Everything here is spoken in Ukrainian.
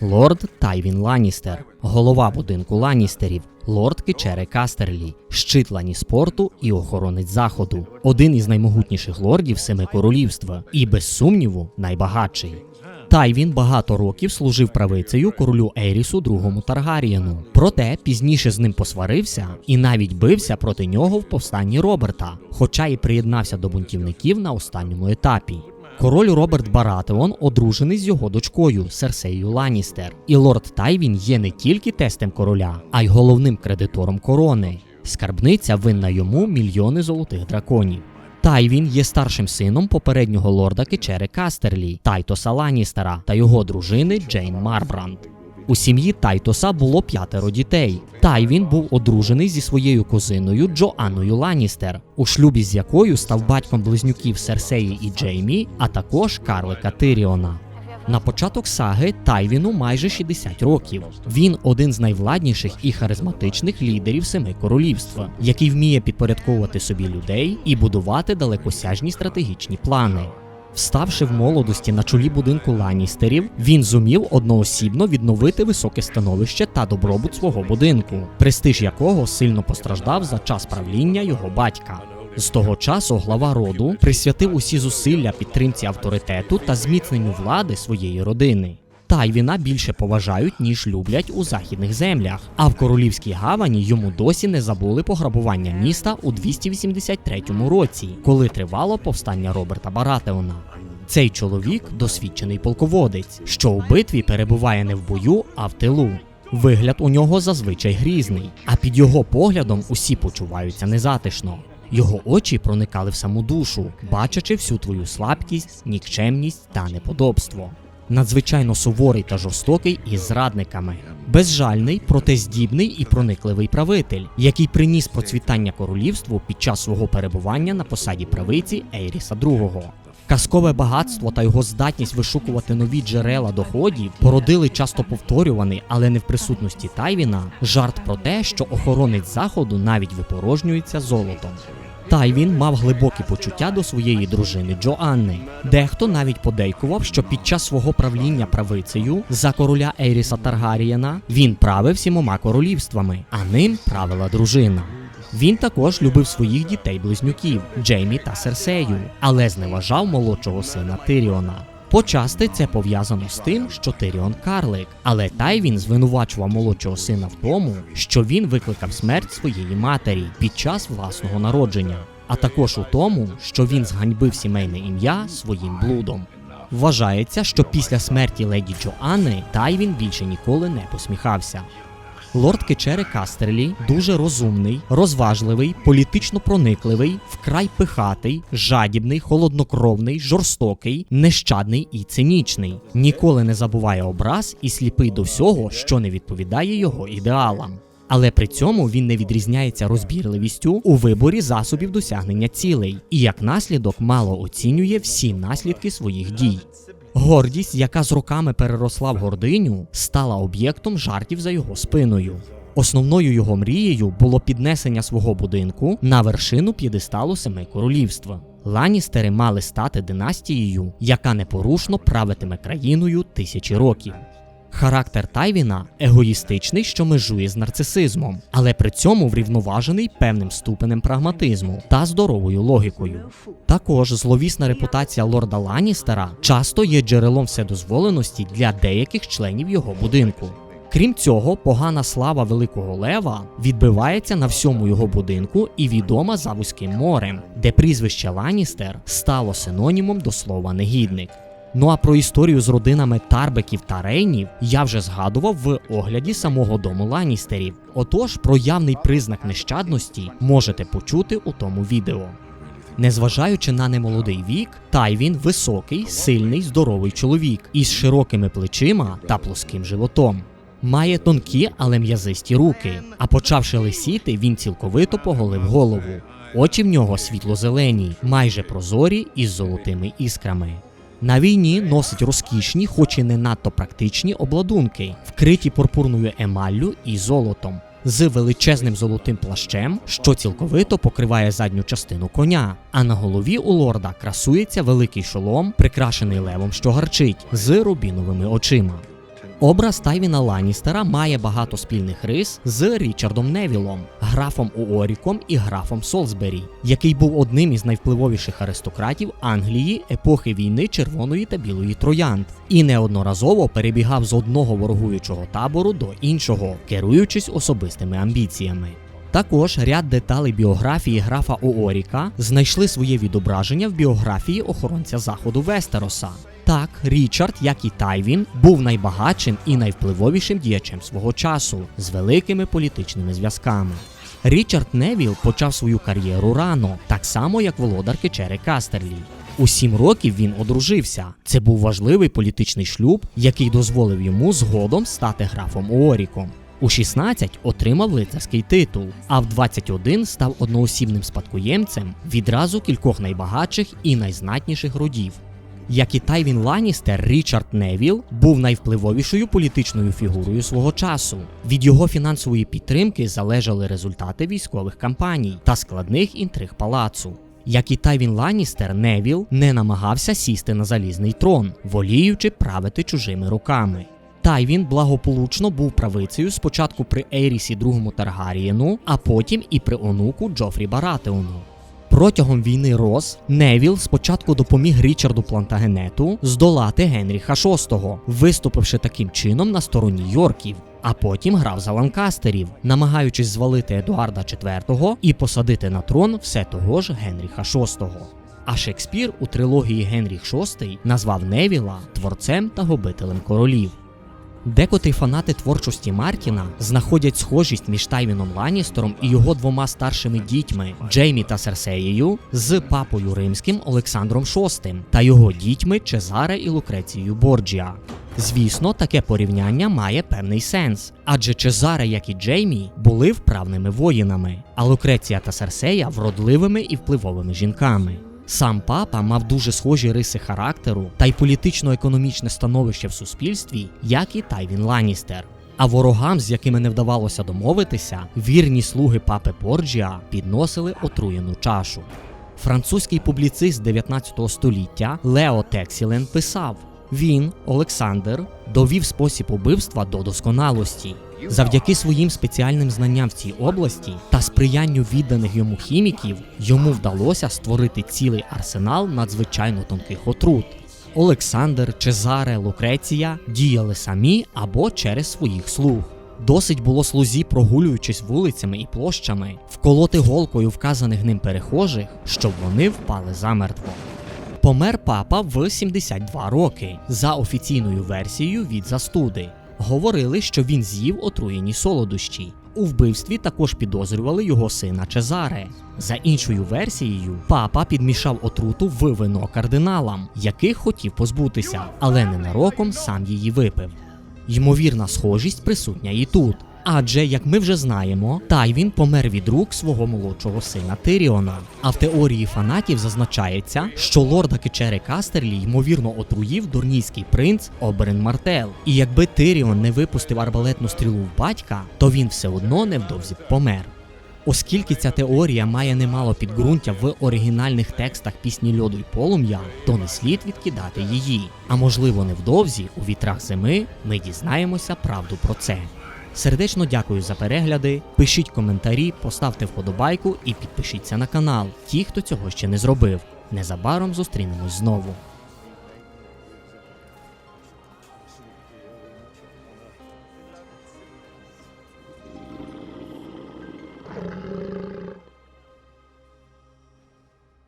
лорд Тайвін Ланністер, голова будинку Ланністерів, лорд Кичери Кастерлі, щит Ланніспорту і охоронець заходу, один із наймогутніших лордів Семи Королівства і, без сумніву, найбагатший. Тайвін багато років служив правицею королю Ерісу II Таргарієну. Проте пізніше з ним посварився і навіть бився проти нього в повстанні Роберта, хоча і приєднався до бунтівників на останньому етапі. Король Роберт Баратеон одружений з його дочкою Серсею Ланністер. І лорд Тайвін є не тільки тестем короля, а й головним кредитором корони. Скарбниця винна йому мільйони золотих драконів. Тайвін є старшим сином попереднього лорда Кечери Кастерлі Тайтоса Ланністера та його дружини Джейн Марбранд. У сім'ї Тайтоса було п'ятеро дітей. Тайвін був одружений зі своєю кузиною Джоанною Ланністер, у шлюбі з якою став батьком близнюків Серсеї і Джеймі, а також Карлика Тиріона. На початок саги Тайвіну майже 60 років. Він один з найвладніших і харизматичних лідерів семи королівства, який вміє підпорядковувати собі людей і будувати далекосяжні стратегічні плани. Вставши в молодості на чолі будинку ланістерів, він зумів одноосібно відновити високе становище та добробут свого будинку, престиж якого сильно постраждав за час правління його батька. З того часу глава роду присвятив усі зусилля підтримці авторитету та зміцненню влади своєї родини. Тайвіна більше поважають, ніж люблять у західних землях. А в королівській гавані йому досі не забули пограбування міста у 283 році, коли тривало повстання Роберта Баратеона. Цей чоловік досвідчений полководець, що у битві перебуває не в бою, а в тилу. Вигляд у нього зазвичай грізний, а під його поглядом усі почуваються незатишно. Його очі проникали в саму душу, бачачи всю твою слабкість, нікчемність та неподобство. Надзвичайно суворий та жорстокий із зрадниками, безжальний, проте здібний і проникливий правитель, який приніс процвітання королівству під час свого перебування на посаді правиці Ейріса II. Казкове багатство та його здатність вишукувати нові джерела доходів породили часто повторюваний, але не в присутності Тайвіна, жарт про те, що охоронець заходу навіть випорожнюється золотом. Тайвін мав глибокі почуття до своєї дружини Джоанни. Дехто навіть подейкував, що під час свого правління правицею за короля Ейріса Таргарієна він правив сімома королівствами, а ним правила дружина. Він також любив своїх дітей-близнюків Джеймі та Серсею, але зневажав молодшого сина Тиріона. Почасти це пов'язано з тим, що Тиріон карлик, але Тайвін звинувачував молодшого сина в тому, що він викликав смерть своєї матері під час власного народження, а також у тому, що він зганьбив сімейне ім'я своїм блудом. Вважається, що після смерті леді Джоанни Тайвін більше ніколи не посміхався. Лорд Кечери Кастерлі дуже розумний, розважливий, політично проникливий, вкрай пихатий, жадібний, холоднокровний, жорстокий, нещадний і цинічний. Ніколи не забуває образ і сліпий до всього, що не відповідає його ідеалам. Але при цьому він не відрізняється розбірливістю у виборі засобів досягнення цілей і як наслідок мало оцінює всі наслідки своїх дій. Гордість, яка з роками переросла в гординю, стала об'єктом жартів за його спиною. Основною його мрією було піднесення свого будинку на вершину п'єдесталу семи королівства. Ланістери мали стати династією, яка непорушно правитиме країною тисячі років. Характер Тайвіна егоїстичний, що межує з нарцисизмом, але при цьому врівноважений певним ступенем прагматизму та здоровою логікою. Також зловісна репутація лорда Ланністера часто є джерелом вседозволеності для деяких членів його будинку. Крім цього, погана слава Великого Лева відбивається на всьому його будинку і відома за вузьким морем, де прізвище Ланністер стало синонімом до слова негідник. Ну а про історію з родинами Тарбеків та Рейнів я вже згадував в огляді самого дому Ланністерів. Отож, про явний признак нещадності можете почути у тому відео. Незважаючи на немолодий вік, Тайвін високий, сильний, здоровий чоловік із широкими плечима та плоским животом. Має тонкі, але м'язисті руки, а почавши лисіти, він цілковито поголив голову. Очі в нього світло-зелені, майже прозорі із золотими іскрами. На війні носить розкішні, хоч і не надто практичні обладунки, вкриті пурпурною емаллю і золотом, з величезним золотим плащем, що цілковито покриває задню частину коня. А на голові у лорда красується великий шолом, прикрашений левом, що гарчить, з рубіновими очима. Образ Тайвіна Ланністера має багато спільних рис з Річардом Невілом, графом Уоріком і графом Солсбері, який був одним із найвпливовіших аристократів Англії епохи війни Червоної та Білої Троянд, і неодноразово перебігав з одного ворогуючого табору до іншого, керуючись особистими амбіціями. Також ряд деталей біографії графа Уоріка знайшли своє відображення в біографії охоронця заходу Вестероса. Так, Річард, як і Тайвін, був найбагатшим і найвпливовішим діячем свого часу з великими політичними зв'язками. Річард Невіл почав свою кар'єру рано, так само як володар Кечери Кастерлі. У сім років він одружився. Це був важливий політичний шлюб, який дозволив йому згодом стати графом Уоріком. У 16 отримав лицарський титул, а в 21 став одноосібним спадкоємцем відразу кількох найбагатших і найзнатніших родів. Як і Тайвін Ланністер, Річард Невіл був найвпливовішою політичною фігурою свого часу. Від його фінансової підтримки залежали результати військових кампаній та складних інтриг палацу. Як і Тайвін Ланністер, Невіл не намагався сісти на залізний трон, воліючи правити чужими руками. Тайвін благополучно був правицею спочатку при Ейрісі II Таргарієну, а потім і при онуку Джофрі Баратеону. Протягом війни Рос Невіл спочатку допоміг Річарду Плантагенету здолати Генріха VI, виступивши таким чином на стороні Йорків. А потім грав за Ланкастерів, намагаючись звалити Едуарда IV і посадити на трон все того ж Генріха VI. А Шекспір у трилогії Генріх VI назвав Невіла творцем та губителем королів. Декотрі фанати творчості Мартіна знаходять схожість між Тайвіном Ланністером і його двома старшими дітьми Джеймі та Серсеєю з папою римським Олександром VI та його дітьми Чезаре і Лукрецією Борджіа. Звісно, таке порівняння має певний сенс, адже Чезаре, як і Джеймі, були вправними воїнами, а Лукреція та Серсея вродливими і впливовими жінками. Сам папа мав дуже схожі риси характеру та й політично-економічне становище в суспільстві, як і Тайвін Ланністер. А ворогам, з якими не вдавалося домовитися, вірні слуги папи Борджіа підносили отруєну чашу. Французький публіцист 19 століття Лео Тексілен писав: він, Олександр, довів спосіб убивства до досконалості. Завдяки своїм спеціальним знанням в цій області та сприянню відданих йому хіміків йому вдалося створити цілий арсенал надзвичайно тонких отрут. Олександр, Чезаре, Лукреція діяли самі або через своїх слуг. Досить було слузі, прогулюючись вулицями і площами, вколоти голкою вказаних ним перехожих, щоб вони впали замертво. Помер папа в 72 роки за офіційною версією від застуди. Говорили, що він з'їв отруєні солодощі. У вбивстві також підозрювали його сина Чезаре. За іншою версією, папа підмішав отруту в вино кардиналам, яких хотів позбутися, але ненароком сам її випив. Ймовірна схожість присутня і тут. Адже, як ми вже знаємо, Тайвін помер від рук свого молодшого сина Тиріона. А в теорії фанатів зазначається, що лорда Кечери Кастерлі ймовірно отруїв дурнійський принц Оберен Мартел. І якби Тиріон не випустив арбалетну стрілу в батька, то він все одно невдовзі помер. Оскільки ця теорія має немало підґрунтя в оригінальних текстах пісні льоду й полум'я, то не слід відкидати її. А можливо, невдовзі у вітрах зими ми дізнаємося правду про це. Сердечно дякую за перегляди. Пишіть коментарі, поставте вподобайку і підпишіться на канал, ті, хто цього ще не зробив. Незабаром зустрінемось знову.